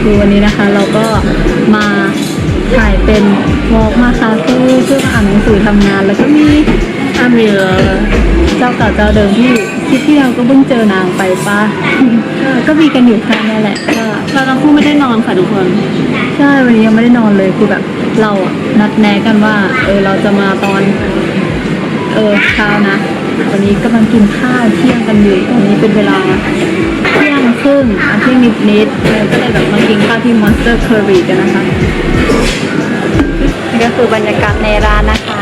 คือวันนี้นะคะเราก็มาถ่ายเป็นวอล์กมาคาเฟ่เพื่อมาอ่านหนังสือทำงาน แล้วก็มีอาเมลเจ้าเก่าเจ้าเดิมที่คลิปที่เราก็เพิ่งเจอนางไปปะก็มีกันอยู่แค่นี้แหละเราทั้งคู่ไม่ได้นอนค่ะทุกคน ใช่วันนี้ยังไม่ได้นอนเลยคือแบบเราอะนัดแนะกันว่าเออเราจะมาตอนเออเช้านะวันนี้กำลังกินข้าวเที่ยงกันอยู่ตอนนี้เป็นเวลา เที่ยงครึ่งอะเที่ยงนิดนิดๆเออก็เลยแบบมากินข้าวที่ Monster Curry กันนะคะ นี่ก็คือบรรยากาศในร้านนะคะ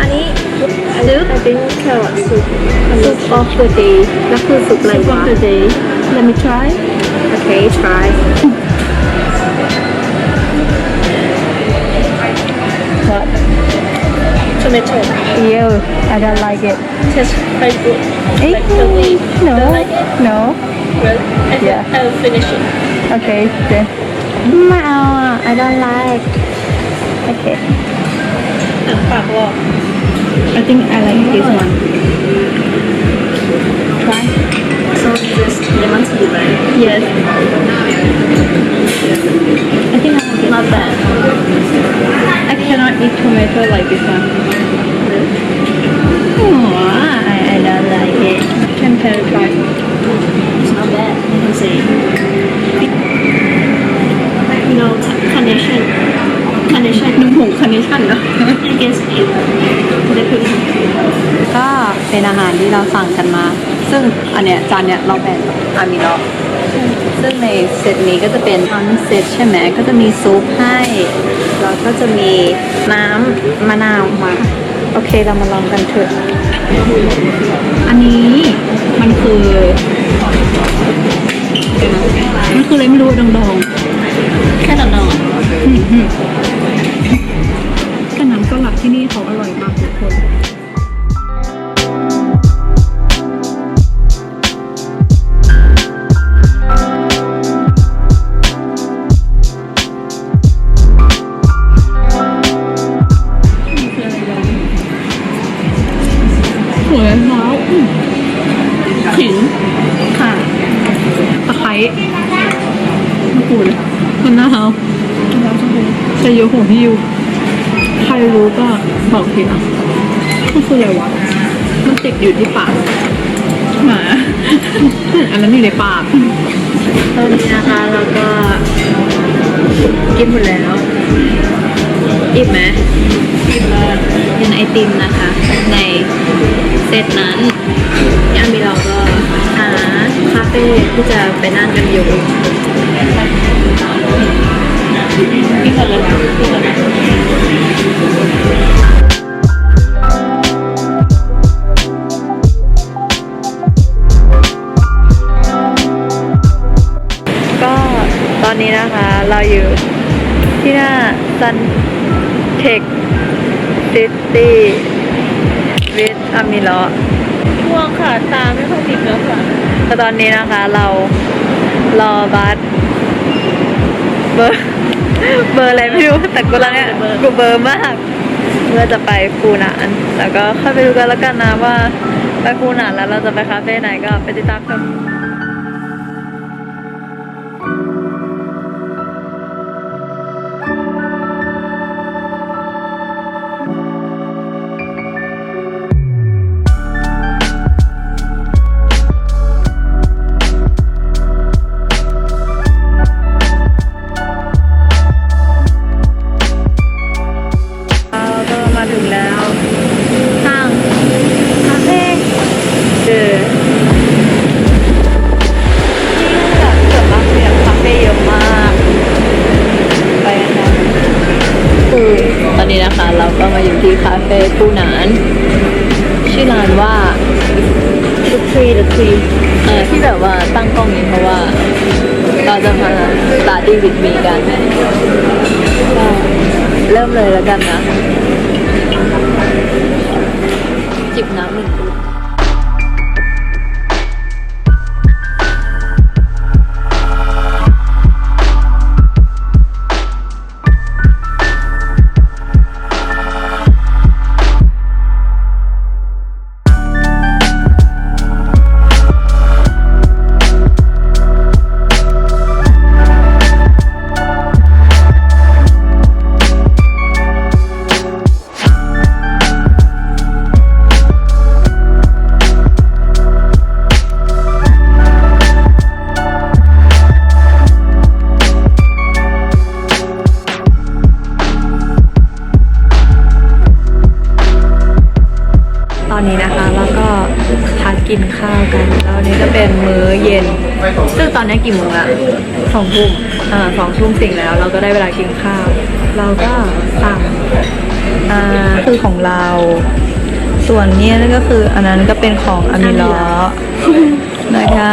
อันนี้ซุป I think carrot soup ซุป of the day แล้วคือซุปอะไร soup วะ of the day let me try Okay try tomato. Ew, I don't like it. Tastes very good. Eh? Like the way. No. Don't like it? No. Well, I yeah. I'll finish it. Okay, then. No, I don't like. Okay. I think I like oh. this one. Try. So this lemon tea, right? Yes. I think I like it. Not bad. I cannot eat tomato like this one. Oh, I, I don't like it can tell try it's not bad I can say you know carnation carnation น้ำผงคาร์เนชั่นเหรอ I guess it they put it ก็เป็นอาหารที่เราสั่งกันมา ซึ่งอันเนี้ยจานเนี้ยเราแบ่งอามิโนซึ่งในเซตนี้ก็จะเป็นอันเซตใช่ไหมก็จะมีซุปให้แล้วก็จะมีน้ำมะนาวมา โอเคเรามาลองกันเถอะ อันนี้มันคือ มันคืออะไรไม่รู้ดอง ใช้เยอะของพี่ยูใครรู้ก็บอกทีนะมันคืออะไรวะมันติดอยู่ที่ปากหมาอันนั้นอยู่ในปากตอนนี้นะคะเราก็กินหมดแล้วอิ่มไหมอิ่มมากกินไอติมนะคะ ในเซตนั้นย่ามีเราก็หาคาเฟ่ที่จะไปนั่งกันอยู่ พี่คนละนะพี่คนละก็ตอนนี้นะคะ เราอยู่ที่หน้า Sun Tech City with อามิโลง่วงค่ะ ตาไม่ค่อยติดแล้วค่ะก็ตอนนี้นะคะ เรารอบัสเบอร์ เบอร์อะไรไม่รู้แต่กูรังเนี่ยกูเบอร์มากเพื่อจะไปฟูหนานแล้วก็ค่อยไปดูกันแล้วกันนะว่าไปฟูหนานแล้วเราจะไปคาเฟ่ไหนก็ไปติดตามชม The tree the tree เออที่แบบว่าตั้งกล้องนี้เพราะว่าเราจะมาตาดีวิดมีกันเริ่มเลยแล้วกันนะ จิบน้ำหนึ่ง อนนี้นะคะ แล้วก็พักกินข้าวกัน แล้วนี้จะเป็นมื้อเย็น ซึ่งตอนนี้กี่โมงอะสองทุ่มอ่าสองทุ่มสิ่งแล้ว เราก็ได้เวลากินข้าว เราก็สั่งอ่าคือของเรา ส่วนนี้นั่นก็คืออันนั้นก็เป็นของอามิล้อนะคะ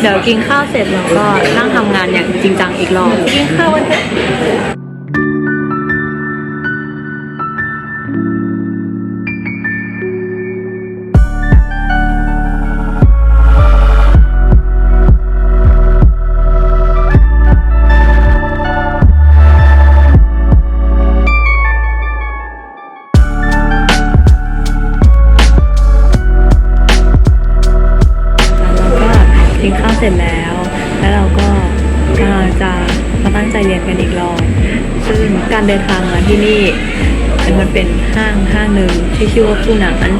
เดี๋ยวกินข้าวเสร็จเราก็นั่งทำงานอย่างจริงจังอีกรอบ กินข้าววันเถอ อีกรอบซึ่งการเดินทางมาที่นี่มันเป็นห้างห้างหนึ่งที่ชื่อว่าผู้หนาน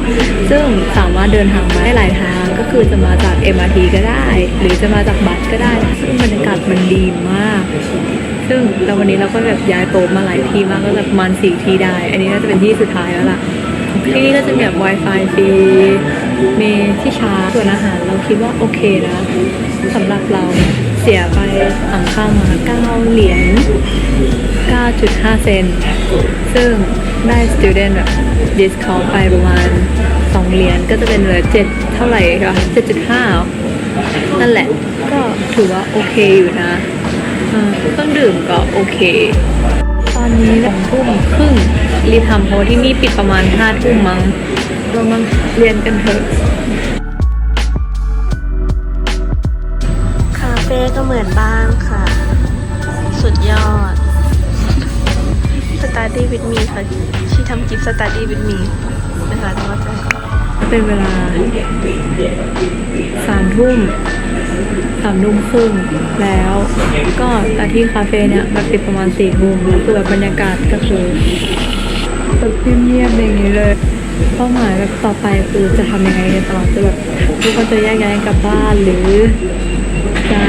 ซึ่งสามารถเดินทางมาได้หลายทางก็คือจะมาจาก MRT ก็ได้ หรือจะมาจากบัสก็ได้ ซึ่งบรรยากาศมันดีมาก ซึ่งแล้ววันนี้เราก็แบบย้ายโต๊ะมาหลายที่มากก็แบบประมาณสี่ที่ได้ อันนี้น่าจะเป็นที่สุดท้ายแล้วล่ะที่นี่ก็จะมีแบบ Wi-Fi ฟรีมีที่ชาร์จส่วนอาหารเราคิดว่าโอเคนะสำหรับเรา เสียไปสั่งข้าวมา9เหรียญ9.5 เซน ซึ่งได้ student แบบ discount ไปประมาณ 2 เหรียญก็จะเป็นเหลือ7เท่าไหร่คะ7.5เหรอนั่นแหละ ก็ถือว่าโอเคอยู่นะเครื่องดื่มก็โอเค ตอนนี้สองทุ่มครึ่งรีบทำเพราะที่นี่ปิดประมาณห้าทุ่มมั้งเรามาเรียนกันเถอะ เฟ่ก็เหมือนบ้านค่ะ สุดยอด Study with me ค่ะที่ทำกิฟต์ Study with me นะคะทั้งหมดเป็นเวลาสามทุ่มสามทุ่มครึ่งแล้วก็ต่ที่คาเฟ่เนี่ยมันปิดประมาณสี่ทุ่มแล้วคือแบบบรรยากาศก็คือแบบเงียบๆอย่างนี้เลยเป้าหมายแบบต่อไปคือจะทำยังไงกันต่อจะแบบทุกคนจะแยกย้ายกลับบ้านหรือ จะ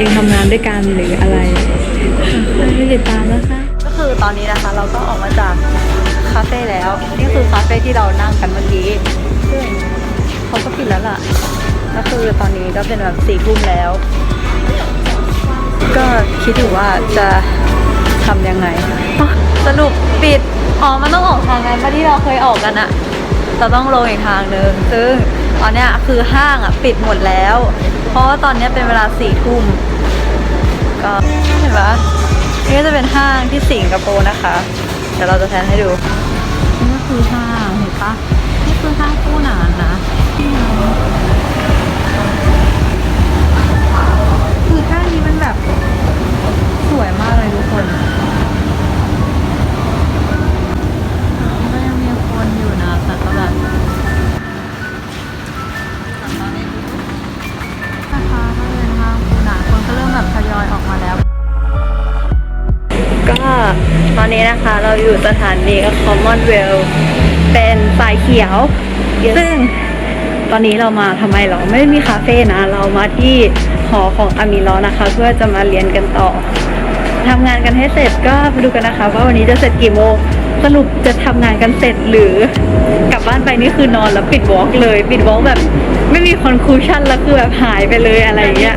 ยังทำงานด้วยกันหรืออะไรไม่ติดตามนะคะ ก็คือตอนนี้นะคะเราก็ออกมาจากคาเฟ่แล้ว นี่คือคาเฟ่ที่เรานั่งกันเมื่อกี้ซึ่งเขาก็ปิดแล้วล่ะก็คือตอนนี้ก็เป็นแบบสี่ทุ่มแล้ว ก็คิดอยู่ว่าจะทำยังไงอ๋อสรุปปิดอ๋อมันต้องออกทางนั้นปะที่เราเคยออกกันอะเราต้องลงอีกทางหนึ่งซึ่งตอนเนี้ยคือห้างอะปิดหมดแล้ว เพราะว่าตอนนี้เป็นเวลาสี่ทุ่มก็เห็นปะนี่ก็จะเป็นห้างที่สิงคโปร์นะคะ เดี๋ยวเราจะแทนให้ดู นี่ก็คือห้างเห็นปะนี่คือห้างคู่หนานนะ ตอนนี้นะคะเราอยู่สถานี Commonwealth เป็นสายเขียว ซึ่งตอนนี้เรามาทำไมเราไม่ได้มีคาเฟ่นะ เรามาที่หอของอามิลอนะคะ เพื่อจะมาเรียนกันต่อทำงานกันให้เสร็จก็มาดูกันนะคะ ว่าวันนี้จะเสร็จกี่โมงสรุปจะทำงานกันเสร็จหรือกลับบ้านไปนี่คือนอนแล้วปิดวอล์กเลย ปิดวอล์กแบบ ไม่มีคอนคลูชั่นแล้วคือแบบหายไปเลยอะไรอย่างเงี้ย